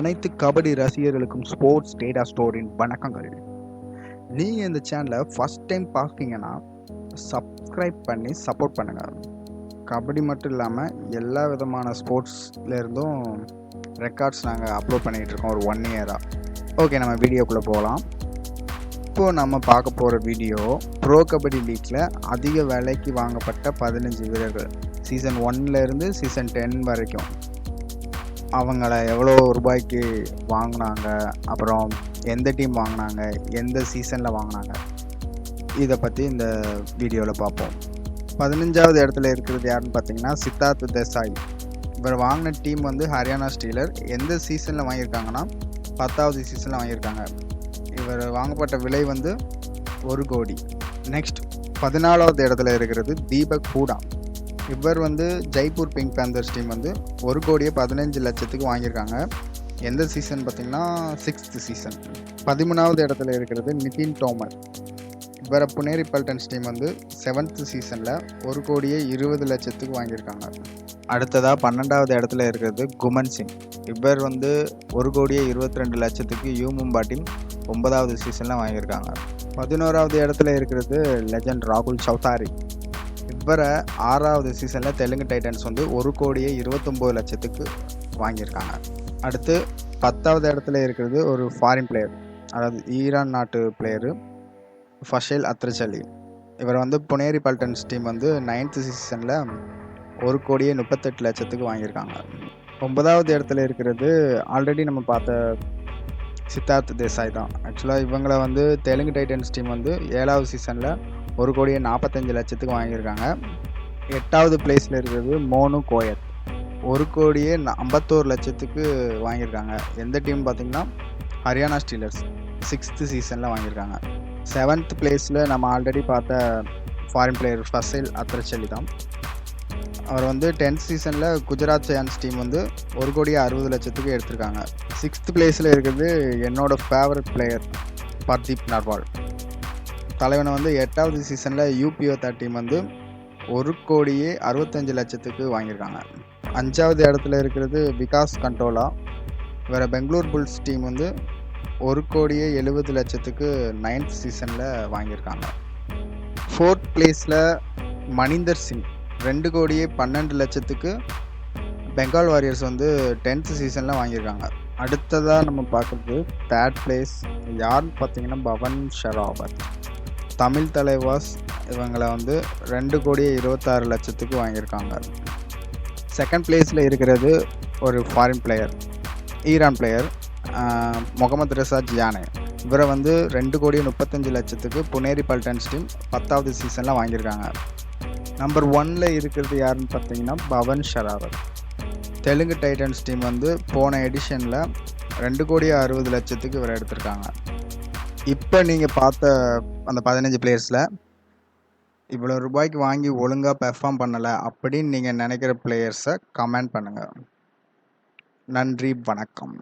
அனைத்து கபடி ரசிகர்களுக்கும் sports data ஸ்டோரின் வணக்கங்கள். நீங்கள் இந்த சேனலை ஃபஸ்ட் டைம் பார்க்கீங்கன்னா சப்ஸ்கிரைப் பண்ணி சப்போர்ட் பண்ணுங்கள் கபடி மட்டும் இல்லாமல் எல்லா விதமான ஸ்போர்ட்ஸ்லேருந்தும் ரெக்கார்ட்ஸ் நாங்கள் அப்லோட் பண்ணிகிட்டு இருக்கோம் ஒரு ஒன் இயராக ஓகே நம்ம வீடியோக்குள்ளே போகலாம் இப்போது நம்ம பார்க்க போகிற வீடியோ ப்ரோ கபடி லீக்கில் அதிக விலைக்கு வாங்கப்பட்ட பதினஞ்சு வீரர்கள். சீசன் ஒன்லேருந்து சீசன் டென் வரைக்கும். அவங்கள எவ்வளோ ரூபாய்க்கு வாங்கினாங்க அப்புறம் எந்த டீம் வாங்கினாங்க எந்த சீசனில் வாங்கினாங்க இதை பற்றி இந்த வீடியோவில் பார்ப்போம். பதினஞ்சாவது இடத்துல இருக்கிறது யாருன்னு பார்த்தீங்கன்னா சித்தார்த் தேசாய். இவர் வாங்கின டீம் வந்து ஹரியானா ஸ்டீலர். எந்த சீசனில் வாங்கியிருக்காங்கன்னா பத்தாவது சீசனில் வாங்கியிருக்காங்க. இவர் வாங்கப்பட்ட விலை வந்து ஒரு கோடி. நெக்ஸ்ட் பதினாலாவது இடத்துல இருக்கிறது தீபக் ஹூடா. இவர் வந்து ஜெய்ப்பூர் பிங்க் பேந்தர்ஸ் டீம் வந்து ஒரு கோடியே பதினஞ்சு லட்சத்துக்கு வாங்கியிருக்காங்க. எந்த சீசன் பார்த்தீங்கன்னா சிக்ஸ்த் சீசன் பதிமூணாவது இடத்துல இருக்கிறது நிதின் தோமர். இவரை புனேரி பல்டன்ஸ் டீம் வந்து செவன்த் சீசனில் ஒரு கோடியே இருபது லட்சத்துக்கு வாங்கியிருக்காங்க. அடுத்ததாக பன்னெண்டாவது இடத்துல இருக்கிறது குமன் சிங். இவர் வந்து ஒரு கோடியே இருபத்தி ரெண்டு லட்சத்துக்கு யூ மும்பா டீம் ஒன்பதாவது சீசனில் வாங்கியிருக்காங்க. பதினோராவது இடத்துல இருக்கிறது லெஜண்ட் ராகுல் சௌதாரி. இவரை ஆறாவது சீசனில் தெலுங்கு டைட்டன்ஸ் வந்து ஒரு கோடியே இருபத்தொம்போது லட்சத்துக்கு வாங்கியிருக்காங்க. அடுத்து பத்தாவது இடத்துல இருக்கிறது ஒரு ஃபாரின் பிளேயர் அதாவது ஈரான் நாட்டு பிளேயரு ஃபஷேல் அத்ரச்சலி இவர் வந்து புனேரி பல்டன்ஸ் டீம் வந்து நைன்த்து சீசனில் ஒரு கோடியே முப்பத்தெட்டு லட்சத்துக்கு வாங்கியிருக்காங்க. ஒன்பதாவது இடத்துல இருக்கிறது ஆல்ரெடி நம்ம பார்த்த சித்தார்த் தேசாய் தான். ஆக்சுவலாக இவங்களை வந்து தெலுங்கு டைட்டன்ஸ் டீம் வந்து ஏழாவது சீசனில் ஒரு கோடியே நாற்பத்தஞ்சு லட்சத்துக்கு வாங்கியிருக்காங்க. எட்டாவது பிளேஸில் இருக்கிறது மோனு கோயத். ஒரு கோடியே ஐம்பத்தோரு லட்சத்துக்கு வாங்கியிருக்காங்க. எந்த டீம் பார்த்திங்கன்னா? ஹரியானா ஸ்டீலர்ஸ் சிக்ஸ்த்து சீசனில் வாங்கியிருக்காங்க. செவன்த் பிளேஸில் நம்ம ஆல்ரெடி பார்த்த ஃபாரின் பிளேயர் ஃபசைல் அத்ரச்சலி தான். அவர் வந்து டென்த் சீசனில் குஜராத் ஜெயான்ஸ் டீம் வந்து ஒரு கோடியே அறுபது லட்சத்துக்கு எடுத்திருக்காங்க. சிக்ஸ்த் பிளேஸில் இருக்கிறது என்னோடய ஃபேவரட் பிளேயர் பர்தீப் நர்வால் தலைவனை வந்து எட்டாவது சீசனில் யூபிஓ டீம் வந்து ஒரு கோடியே அறுபத்தஞ்சு லட்சத்துக்கு வாங்கியிருக்காங்க. அஞ்சாவது இடத்துல இருக்கிறது விகாஸ் கண்டோலா. வேறு பெங்களூர் புல்ஸ் டீம் வந்து ஒரு கோடியே எழுபது லட்சத்துக்கு நைன்த் சீசனில் வாங்கியிருக்காங்க. ஃபோர்த் பிளேஸில் மணிந்தர் சிங். ரெண்டு கோடியே பன்னெண்டு லட்சத்துக்கு பெங்கால் வாரியர்ஸ் வந்து டென்த் சீசனில் வாங்கியிருக்காங்க. அடுத்ததாக நம்ம பார்க்குறது தேர்ட் பிளேஸ் யாருன்னு பார்த்தீங்கன்னா பவன் ஷராவத். தமிழ் தலைவாஸ் இவங்களை வந்து ரெண்டு கோடி இருபத்தாறு லட்சத்துக்கு வாங்கியிருக்காங்க. செகண்ட் பிளேஸில் இருக்கிறது ஒரு foreign player Iran player Mohammad Reza Chiyaneh. இவரை வந்து ரெண்டு கோடி முப்பத்தஞ்சு லட்சத்துக்கு புனேரி பல்டன்ஸ் டீம் பத்தாவது சீசனில் வாங்கியிருக்காங்க. நம்பர் ஒனில் இருக்கிறது யாருன்னு பார்த்தீங்கன்னா பவன் ஷராவத். தெலுங்கு டைட்டன்ஸ் டீம் வந்து போன எடிஷனில் ரெண்டு கோடியே அறுபது லட்சத்துக்கு இவரை எடுத்திருக்காங்க. இப்போ நீங்கள் பார்த்த அந்த பதினஞ்சு பிளேயர்ஸில் இவ்வளோ ரூபாய்க்கு வாங்கி ஒழுங்காக பெர்ஃபார்ம் பண்ணலை அப்படின்னு நீங்கள் நினைக்கிற பிளேயர்ஸை கமெண்ட் பண்ணுங்கள் நன்றி வணக்கம்.